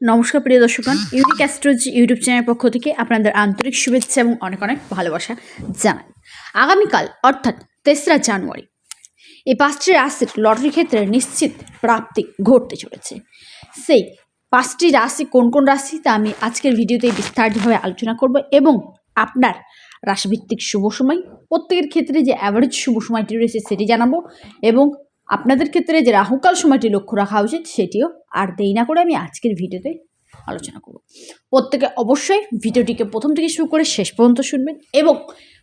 নমস্কার প্রিয় দর্শকগণ unique astrology YouTube চ্যানেলের পক্ষ থেকে আপনাদের আন্তরিক শুভেচ্ছা এবং অনেক অনেক ভালোবাসা জানাই। আগামীকাল, অর্থাৎ তেসরা জানুয়ারি এই পাঁচটি রাশির লটারি ক্ষেত্রে নিশ্চিত প্রাপ্তি ঘটতে চলেছে। সেই পাঁচটি রাশি কোন কোন রাশি, তা আমি আজকের ভিডিওতে বিস্তারিতভাবে আলোচনা করব এবং আপনার রাশিভিত্তিক শুভ সময়, প্রত্যেকের ক্ষেত্রে যে অ্যাভারেজ শুভ সময়টি রয়েছে সেটি জানাব এবং আপনাদের ক্ষেত্রে যে রাহুকাল সময়টি লক্ষ্য রাখা উচিত, সেটিও আর দেরি না করে আমি আজকের ভিডিওতে আলোচনা করব। প্রত্যেকে অবশ্যই ভিডিওটিকে প্রথম থেকে শুরু করে শেষ পর্যন্ত শুনবেন এবং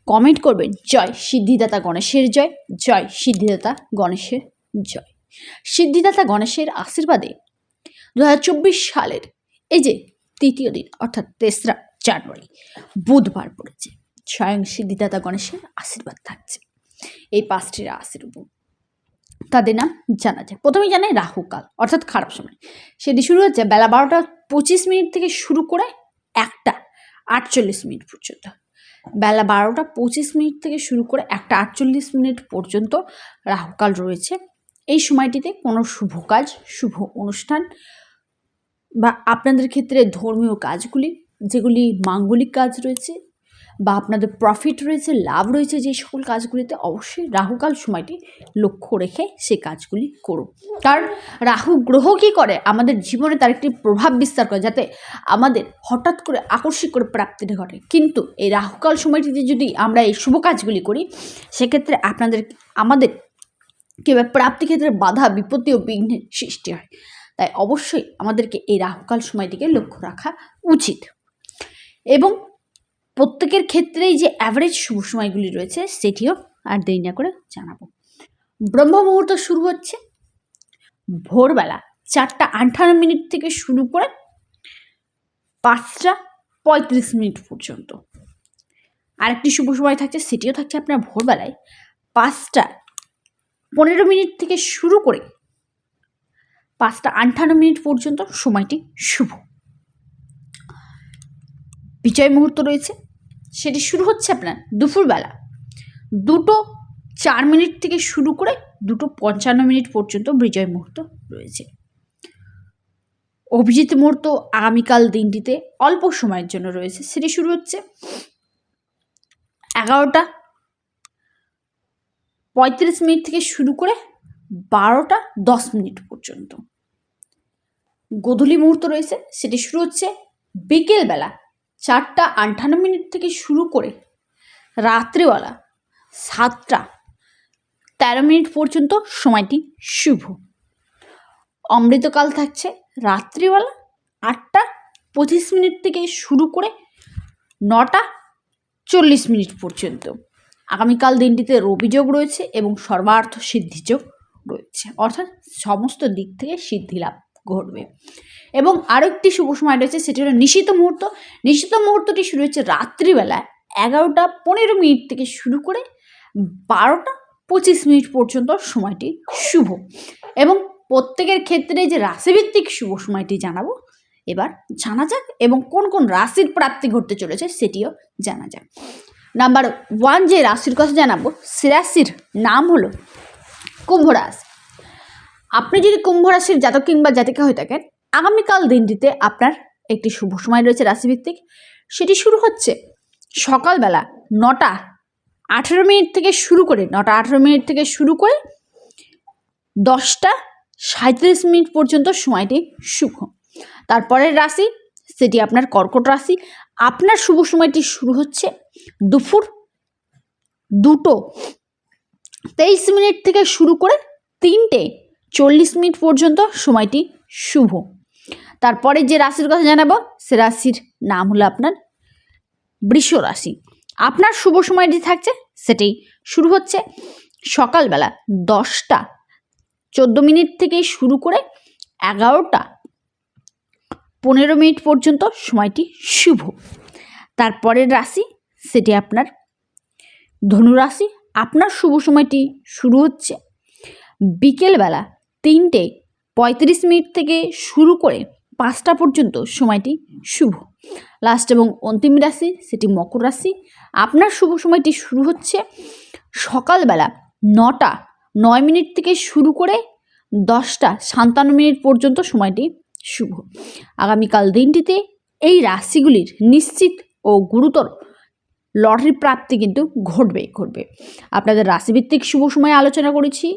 কমেন্ট করবেন, জয় সিদ্ধিদাতা গণেশের জয় জয় সিদ্ধিদাতা গণেশের জয়। সিদ্ধিদাতা গণেশের আশীর্বাদে দু হাজার চব্বিশ সালের এই যে তৃতীয় দিন, অর্থাৎ তেসরা জানুয়ারি, বুধবার পড়েছে। স্বয়ং সিদ্ধিদাতা গণেশের আশীর্বাদ থাকছে। এই পাঁচটি রাশির উপর তাদের নাম জানা যায়। প্রথমেই জানাই রাহুকাল অর্থাৎ খারাপ সময়। সেটি শুরু হচ্ছে বেলা বারোটা পঁচিশ মিনিট থেকে শুরু করে একটা আটচল্লিশ মিনিট পর্যন্ত। বেলা বারোটা পঁচিশ মিনিট থেকে শুরু করে একটা আটচল্লিশ মিনিট পর্যন্ত রাহুকাল রয়েছে। এই সময়টিতে কোনো শুভ কাজ, শুভ অনুষ্ঠান বা আপনাদের ক্ষেত্রে ধর্মীয় কাজগুলি, যেগুলি মাঙ্গলিক কাজ রয়েছে বা আপনাদের প্রফিট রয়েছে, লাভ রয়েছে যে সকল কাজগুলিতে অবশ্যই রাহুকাল সময়টি লক্ষ্য রেখে সে কাজগুলি করুন। কারণ রাহু গ্রহ কী করে? আমাদের জীবনে তার একটি প্রভাব বিস্তার করে যাতে আমাদের হঠাৎ করে আকস্মিক করে প্রাপ্তিটা ঘটে। কিন্তু এই রাহুকাল সময়টিতে যদি আমরা এই শুভ কাজগুলি করি, সেক্ষেত্রে আপনাদের, আমাদের কিংবা প্রাপ্তি ক্ষেত্রে বাধা, বিপত্তি ও বিঘ্নের সৃষ্টি হয়। তাই অবশ্যই আমাদেরকে এই রাহুকাল সময়টিকে লক্ষ্য রাখা উচিত। এবং প্রত্যেকের ক্ষেত্রেই যে অ্যাভারেজ শুভ সময়গুলি রয়েছে, সেটিও আর দেরি না করে জানাব। ব্রহ্ম মুহূর্ত শুরু হচ্ছে। ভোরবেলা চারটা আঠান্ন মিনিট থেকে শুরু করে পাঁচটা পঁয়ত্রিশ মিনিট পর্যন্ত। আরেকটি শুভ সময় থাকছে, সেটিও থাকছে আপনার ভোরবেলায় পাঁচটা পনেরো মিনিট থেকে শুরু করে পাঁচটা আটান্ন মিনিট পর্যন্ত সময়টি শুভ। বিজয় মুহূর্ত রয়েছে। সেটি শুরু হচ্ছে আপনার দুপুরবেলা। দুটো চার মিনিট থেকে শুরু করে দুটো পঞ্চান্ন মিনিট পর্যন্ত বিজয় মুহূর্ত রয়েছে। অভিজিৎ মুহূর্ত আগামীকাল দিনটিতে অল্প সময়ের জন্য রয়েছে। সেটি শুরু হচ্ছে এগারোটা পঁয়ত্রিশ মিনিট থেকে শুরু করে বারোটা দশ মিনিট পর্যন্ত। গোধূলি মুহূর্ত রয়েছে। সেটি শুরু হচ্ছে বিকেলবেলা চারটা আটান্ন মিনিট থেকে শুরু করে রাত্রিবেলা সাতটা তেরো মিনিট পর্যন্ত সময়টি শুভ। অমৃতকাল থাকছে রাত্রিবেলা আটটা পঁচিশ মিনিট থেকে শুরু করে নটা চল্লিশ মিনিট পর্যন্ত। আগামীকাল দিনটিতে রবিযোগ রয়েছে এবং সর্বার্থ সিদ্ধিযোগ রয়েছে। অর্থাৎ সমস্ত দিক থেকে সিদ্ধি লাভ ঘটবে। এবং আরও একটি শুভ সময় রয়েছে, সেটি হলো নিশিত মুহূর্ত। নিশিত মুহূর্তটি শুরু হচ্ছে রাত্রিবেলা এগারোটা পনেরো মিনিট থেকে শুরু করে বারোটা পঁচিশ মিনিট পর্যন্ত সময়টি শুভ। এবং প্রত্যেকের ক্ষেত্রে যে রাশিভিত্তিক শুভ সময়টি জানাব, এবার জানা যাক এবং কোন কোন রাশির প্রাপ্তি ঘটতে চলেছে সেটিও জানা যাক। নাম্বার ওয়ান যে রাশির কথা জানাব, সে রাশির নাম হলো কুম্ভ রাশি। আপনি যদি কুম্ভ রাশির জাতক কিংবা জাতিকা হয়ে থাকেন, আগামীকাল দিনটিতে আপনার একটি শুভ সময় রয়েছে রাশিভিত্তিক। সেটি শুরু হচ্ছে সকালবেলা নটা আঠেরো মিনিট থেকে শুরু করে, নটা আঠেরো মিনিট থেকে শুরু করে দশটা সাঁত্রিশ মিনিট পর্যন্ত সময়টি শুভ। তারপরের রাশি, সেটি আপনার কর্কট রাশি। আপনার শুভ সময়টি শুরু হচ্ছে দুপুর দুটো তেইশ মিনিট থেকে শুরু করে তিনটে চল্লিশ মিনিট পর্যন্ত সময়টি শুভ। তারপরে যে রাশির কথা জানাব, সে রাশির নাম হলো আপনার বৃষ রাশি। আপনার শুভ সময়টি থাকছে সেটি শুরু হচ্ছে সকালবেলা দশটা। চোদ্দ মিনিট থেকে শুরু করে এগারোটা। পনেরো মিনিট পর্যন্ত সময়টি শুভ। তারপরের রাশি, সেটি আপনার ধনুরাশি। আপনার শুভ সময়টি শুরু হচ্ছে বিকেলবেলা তিনটে পঁয়ত্রিশ মিনিট থেকে শুরু করে পাঁচটা পর্যন্ত সময়টি শুভ। লাস্ট এবং অন্তিম রাশি সেটি মকর রাশি। আপনার শুভ সময়টি শুরু হচ্ছে সকালবেলা নটা, নয় মিনিট থেকে শুরু করে দশটা সাতান্ন মিনিট পর্যন্ত সময়টি শুভ। আগামীকাল দিনটিতে এই রাশিগুলির নিশ্চিত ও গুরুতর লটারি প্রাপ্তি কিন্তু ঘটবে ঘটবে। আপনাদের রাশিভিত্তিক শুভ সময় আলোচনা করেছি।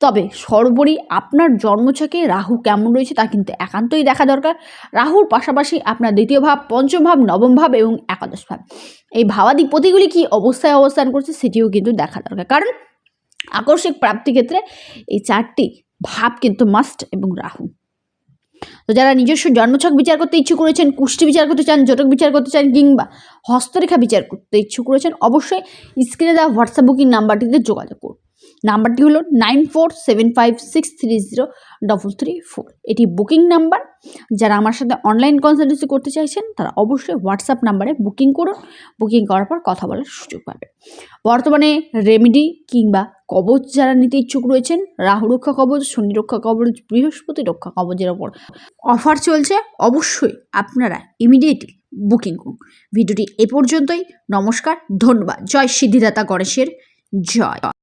তবে সর্বোপরি আপনার জন্মছকে রাহু কেমন রয়েছে তা কিন্তু একান্তই দেখা দরকার। রাহুর পাশাপাশি আপনার দ্বিতীয় ভাব, পঞ্চম ভাব, নবম ভাব এবং একাদশ ভাব। এই ভাবাধিপতিগুলি কি অবস্থায় অবস্থান করছে সেটিও কিন্তু দেখা দরকার। কারণ আকস্মিক প্রাপ্তি ক্ষেত্রে এই চারটি ভাব কিন্তু মাস্ট এবং রাহু। তো যারা নিজস্ব জন্মছক বিচার করতে ইচ্ছুক করেছেন কুষ্টি বিচার করতে চান, জটক বিচার করতে চান কিংবা হস্তরেখা বিচার করতে ইচ্ছুক করেছেন অবশ্যই স্ক্রিনে দেওয়া হোয়াটসঅ্যাপ বুকিং নাম্বারটিতে যোগাযোগ করুন। নাম্বারটি হলো nine four seven five six three zero double three four এটি বুকিং নাম্বার। যারা আমার সাথে অনলাইন কনসালটেন্সি করতে চাইছেন, তারা অবশ্যই হোয়াটসঅ্যাপ নাম্বারে বুকিং করুন। বুকিং করার পর কথা বলার সুযোগ পাবে বর্তমানে রেমেডি কিংবা কবচ যারা নিতে ইচ্ছুক রয়েছেন, রাহু রক্ষা কবচ, শনি রক্ষা কবচ, বৃহস্পতি রক্ষা কবচের ওপর অফার চলছে, অবশ্যই আপনারা ইমিডিয়েটলি বুকিং করুন। ভিডিওটি এ পর্যন্তই। নমস্কার, ধন্যবাদ। জয় সিদ্ধিদাতা গণেশের। জয়।